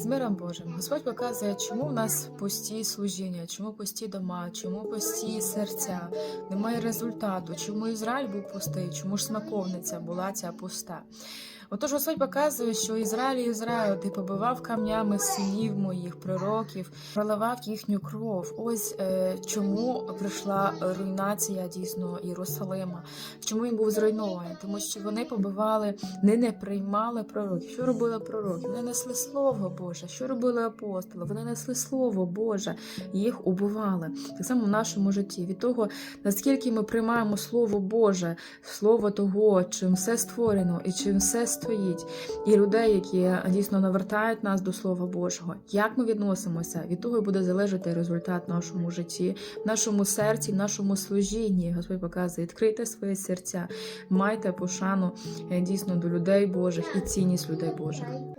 З миром Божим. Господь показує, чому в нас пусті служіння, чому пусті дома, чому пусті серця, немає результату, чому Ізраїль був пустий, чому ж смаковниця була ця пуста. Отож, Господь показує, що Ізраїль, Ізраїль, ти побивав камнями синів моїх пророків, проливав їхню кров. Ось е, чому прийшла руйнація дійсно Єрусалима. Чому він був зруйнований? Тому що вони побивали, не не приймали пророків. Що робили пророки? Вони несли слово Боже. Що робили апостоли? Вони несли слово Боже, їх убивали. Так само в нашому житті. Від того, наскільки ми приймаємо Слово Боже, слово того, чим все створено і чим все стоїть, і людей, які дійсно навертають нас до Слова Божого. Як ми відносимося, від того буде залежати результат в нашому житті, в нашому серці, в нашому служінні. Господь показує, відкрийте своє серця, майте пошану е, дійсно до людей Божих і цінність людей Божих.